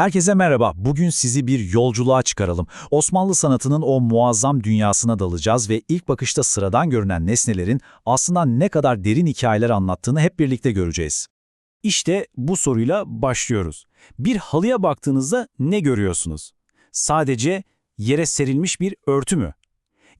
Herkese merhaba. Bugün sizi bir yolculuğa çıkaralım. Osmanlı sanatının o muazzam dünyasına dalacağız ve ilk bakışta sıradan görünen nesnelerin aslında ne kadar derin hikayeler anlattığını hep birlikte göreceğiz. İşte bu soruyla başlıyoruz. Bir halıya baktığınızda ne görüyorsunuz? Sadece yere serilmiş bir örtü mü?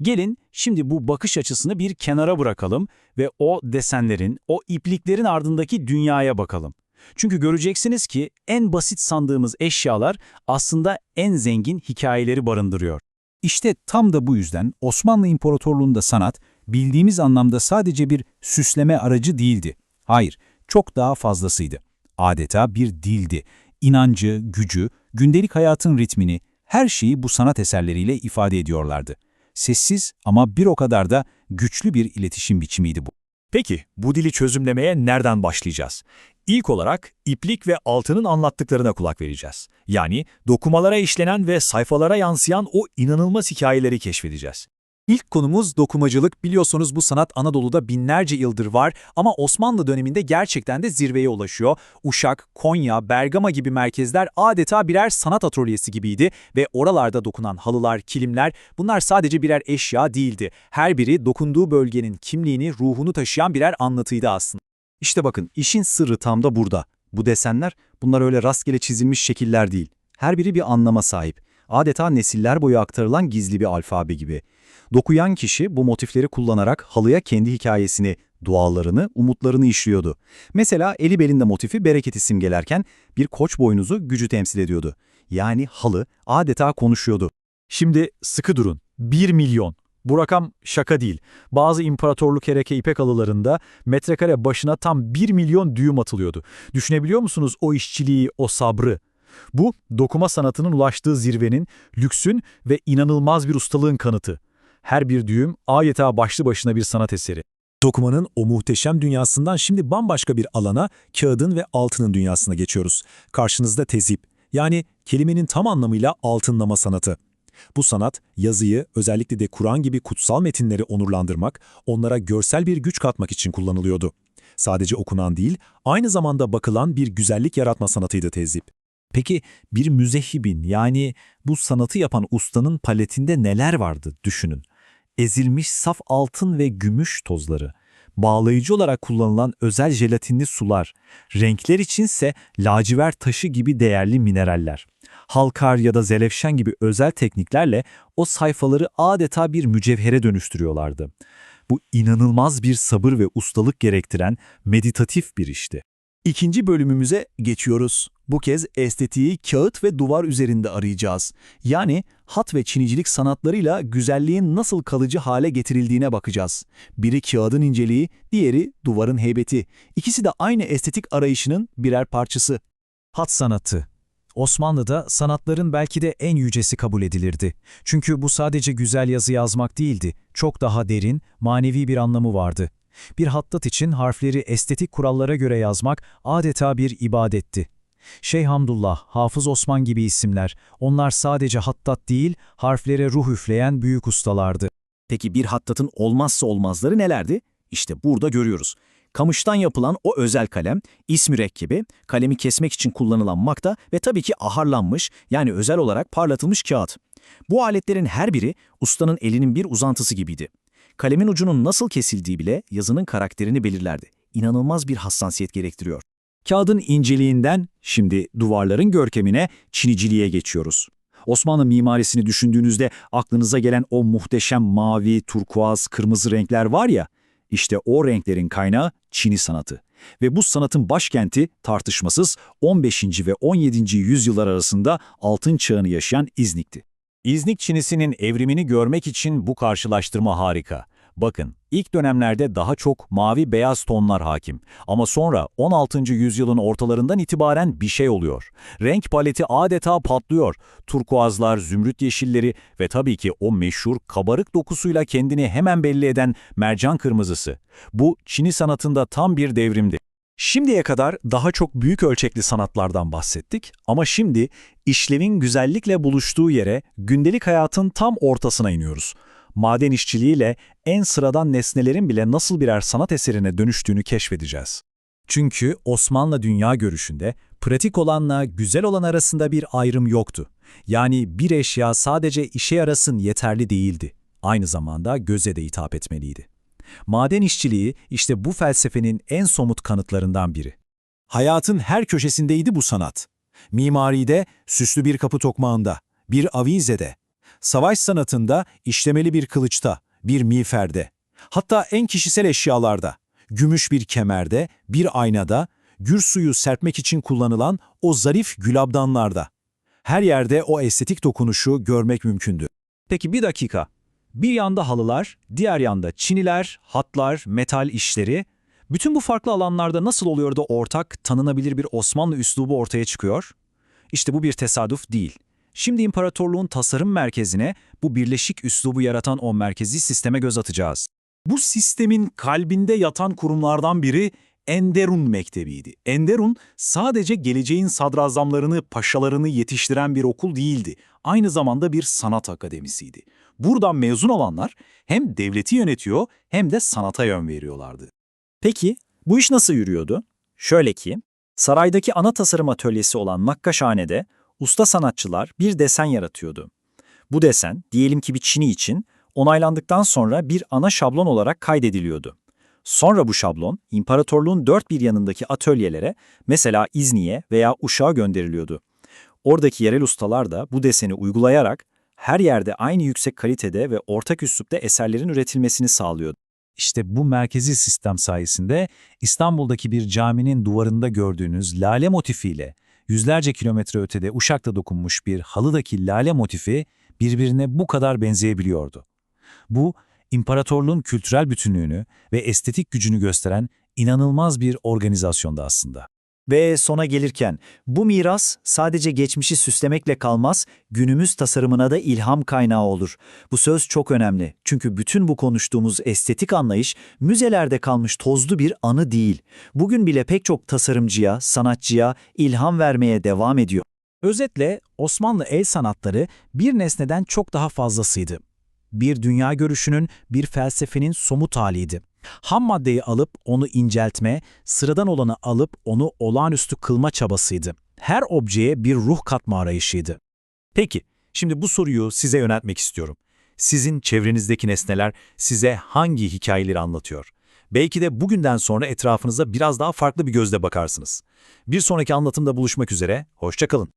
Gelin şimdi bu bakış açısını bir kenara bırakalım ve o desenlerin, o ipliklerin ardındaki dünyaya bakalım. Çünkü göreceksiniz ki en basit sandığımız eşyalar aslında en zengin hikayeleri barındırıyor. İşte tam da bu yüzden Osmanlı İmparatorluğu'nda sanat bildiğimiz anlamda sadece bir süsleme aracı değildi. Hayır, çok daha fazlasıydı. Adeta bir dildi. İnancı, gücü, gündelik hayatın ritmini, her şeyi bu sanat eserleriyle ifade ediyorlardı. Sessiz ama bir o kadar da güçlü bir iletişim biçimiydi bu. Peki bu dili çözümlemeye nereden başlayacağız? İlk olarak iplik ve altının anlattıklarına kulak vereceğiz. Yani dokumalara işlenen ve sayfalara yansıyan o inanılmaz hikayeleri keşfedeceğiz. İlk konumuz dokumacılık. Biliyorsunuz bu sanat Anadolu'da binlerce yıldır var ama Osmanlı döneminde gerçekten de zirveye ulaşıyor. Uşak, Konya, Bergama gibi merkezler adeta birer sanat atölyesi gibiydi ve oralarda dokunan halılar, kilimler bunlar sadece birer eşya değildi. Her biri dokunduğu bölgenin kimliğini, ruhunu taşıyan birer anlatıydı aslında. İşte bakın işin sırrı tam da burada. Bu desenler bunlar öyle rastgele çizilmiş şekiller değil. Her biri bir anlama sahip. Adeta nesiller boyu aktarılan gizli bir alfabe gibi. Dokuyan kişi bu motifleri kullanarak halıya kendi hikayesini, dualarını, umutlarını işliyordu. Mesela eli belinde motifi bereketi simgelerken bir koç boynuzu gücü temsil ediyordu. Yani halı adeta konuşuyordu. Şimdi sıkı durun. 1 milyon. Bu rakam şaka değil. Bazı imparatorluk ereke ipek halılarında metrekare başına tam 1 milyon düğüm atılıyordu. Düşünebiliyor musunuz o işçiliği, o sabrı? Bu, dokuma sanatının ulaştığı zirvenin, lüksün ve inanılmaz bir ustalığın kanıtı. Her bir düğüm adeta başlı başına bir sanat eseri. Dokumanın o muhteşem dünyasından şimdi bambaşka bir alana, kağıdın ve altının dünyasına geçiyoruz. Karşınızda tezip, yani kelimenin tam anlamıyla altınlama sanatı. Bu sanat, yazıyı, özellikle de Kur'an gibi kutsal metinleri onurlandırmak, onlara görsel bir güç katmak için kullanılıyordu. Sadece okunan değil, aynı zamanda bakılan bir güzellik yaratma sanatıydı tezip. Peki bir müzehibin yani bu sanatı yapan ustanın paletinde neler vardı düşünün. Ezilmiş saf altın ve gümüş tozları, bağlayıcı olarak kullanılan özel jelatinli sular, renkler içinse lacivert taşı gibi değerli mineraller. Halkar ya da zelefşen gibi özel tekniklerle o sayfaları adeta bir mücevhere dönüştürüyorlardı. Bu inanılmaz bir sabır ve ustalık gerektiren meditatif bir işti. İkinci bölümümüze geçiyoruz. Bu kez estetiği kağıt ve duvar üzerinde arayacağız. Yani hat ve çinicilik sanatlarıyla güzelliğin nasıl kalıcı hale getirildiğine bakacağız. Biri kağıdın inceliği, diğeri duvarın heybeti. İkisi de aynı estetik arayışının birer parçası. Hat sanatı. Osmanlı'da sanatların belki de en yücesi kabul edilirdi. Çünkü bu sadece güzel yazı yazmak değildi, çok daha derin, manevi bir anlamı vardı. Bir hattat için harfleri estetik kurallara göre yazmak adeta bir ibadetti. Şeyh Hamdullah, Hafız Osman gibi isimler, onlar sadece hattat değil, harflere ruh üfleyen büyük ustalardı. Peki bir hattatın olmazsa olmazları nelerdi? İşte burada görüyoruz. Kamıştan yapılan o özel kalem, is mürekkebi, kalemi kesmek için kullanılan makta ve tabii ki aharlanmış yani özel olarak parlatılmış kağıt. Bu aletlerin her biri ustanın elinin bir uzantısı gibiydi. Kalemin ucunun nasıl kesildiği bile yazının karakterini belirlerdi. İnanılmaz bir hassasiyet gerektiriyor. Kağıdın inceliğinden şimdi duvarların görkemine, çiniciliğe geçiyoruz. Osmanlı mimarisini düşündüğünüzde aklınıza gelen o muhteşem mavi, turkuaz, kırmızı renkler var ya, işte o renklerin kaynağı Çini sanatı. Ve bu sanatın başkenti tartışmasız 15. ve 17. yüzyıllar arasında altın çağını yaşayan İznik'ti. İznik Çinisi'nin evrimini görmek için bu karşılaştırma harika. Bakın, ilk dönemlerde daha çok mavi-beyaz tonlar hakim. Ama sonra 16. yüzyılın ortalarından itibaren bir şey oluyor. Renk paleti adeta patlıyor. Turkuazlar, zümrüt yeşilleri ve tabii ki o meşhur kabarık dokusuyla kendini hemen belli eden mercan kırmızısı. Bu Çini sanatında tam bir devrimdi. Şimdiye kadar daha çok büyük ölçekli sanatlardan bahsettik ama şimdi işlevin güzellikle buluştuğu yere gündelik hayatın tam ortasına iniyoruz. Maden işçiliğiyle en sıradan nesnelerin bile nasıl birer sanat eserine dönüştüğünü keşfedeceğiz. Çünkü Osmanlı dünya görüşünde pratik olanla güzel olan arasında bir ayrım yoktu. Yani bir eşya sadece işe yarasın yeterli değildi. Aynı zamanda göze de hitap etmeliydi. Maden işçiliği işte bu felsefenin en somut kanıtlarından biri. Hayatın her köşesindeydi bu sanat. Mimaride süslü bir kapı tokmağında, bir avizede, savaş sanatında işlemeli bir kılıçta, bir miğferde, hatta en kişisel eşyalarda, gümüş bir kemerde, bir aynada, gür suyu serpmek için kullanılan o zarif gülabdanlarda. Her yerde o estetik dokunuşu görmek mümkündü. Peki bir dakika. Bir yanda halılar, diğer yanda çiniler, hatlar, metal işleri. Bütün bu farklı alanlarda nasıl oluyor da ortak, tanınabilir bir Osmanlı üslubu ortaya çıkıyor? İşte bu bir tesadüf değil. Şimdi imparatorluğun tasarım merkezine bu birleşik üslubu yaratan o merkezi sisteme göz atacağız. Bu sistemin kalbinde yatan kurumlardan biri Enderun Mektebi'ydi. Enderun sadece geleceğin sadrazamlarını, paşalarını yetiştiren bir okul değildi. Aynı zamanda bir sanat akademisiydi. Buradan mezun olanlar hem devleti yönetiyor hem de sanata yön veriyorlardı. Peki bu iş nasıl yürüyordu? Şöyle ki, saraydaki ana tasarım atölyesi olan Nakkaşhane'de usta sanatçılar bir desen yaratıyordu. Bu desen, diyelim ki bir çini için, onaylandıktan sonra bir ana şablon olarak kaydediliyordu. Sonra bu şablon, imparatorluğun dört bir yanındaki atölyelere, mesela İzni'ye veya Uşak'a gönderiliyordu. Oradaki yerel ustalar da bu deseni uygulayarak her yerde aynı yüksek kalitede ve ortak üslupta eserlerin üretilmesini sağlıyordu. İşte bu merkezi sistem sayesinde İstanbul'daki bir caminin duvarında gördüğünüz lale motifiyle yüzlerce kilometre ötede Uşak'ta dokunmuş bir halıdaki lale motifi birbirine bu kadar benzeyebiliyordu. Bu, imparatorluğun kültürel bütünlüğünü ve estetik gücünü gösteren inanılmaz bir organizasyondu aslında. Ve sona gelirken bu miras sadece geçmişi süslemekle kalmaz, günümüz tasarımına da ilham kaynağı olur. Bu söz çok önemli. Çünkü bütün bu konuştuğumuz estetik anlayış müzelerde kalmış tozlu bir anı değil. Bugün bile pek çok tasarımcıya, sanatçıya ilham vermeye devam ediyor. Özetle Osmanlı el sanatları bir nesneden çok daha fazlasıydı. Bir dünya görüşünün, bir felsefenin somut haliydi. Ham maddeyi alıp onu inceltme, sıradan olanı alıp onu olağanüstü kılma çabasıydı. Her objeye bir ruh katma arayışıydı. Peki, şimdi bu soruyu size yöneltmek istiyorum. Sizin çevrenizdeki nesneler size hangi hikayeleri anlatıyor? Belki de bugünden sonra etrafınıza biraz daha farklı bir gözle bakarsınız. Bir sonraki anlatımda buluşmak üzere, hoşçakalın.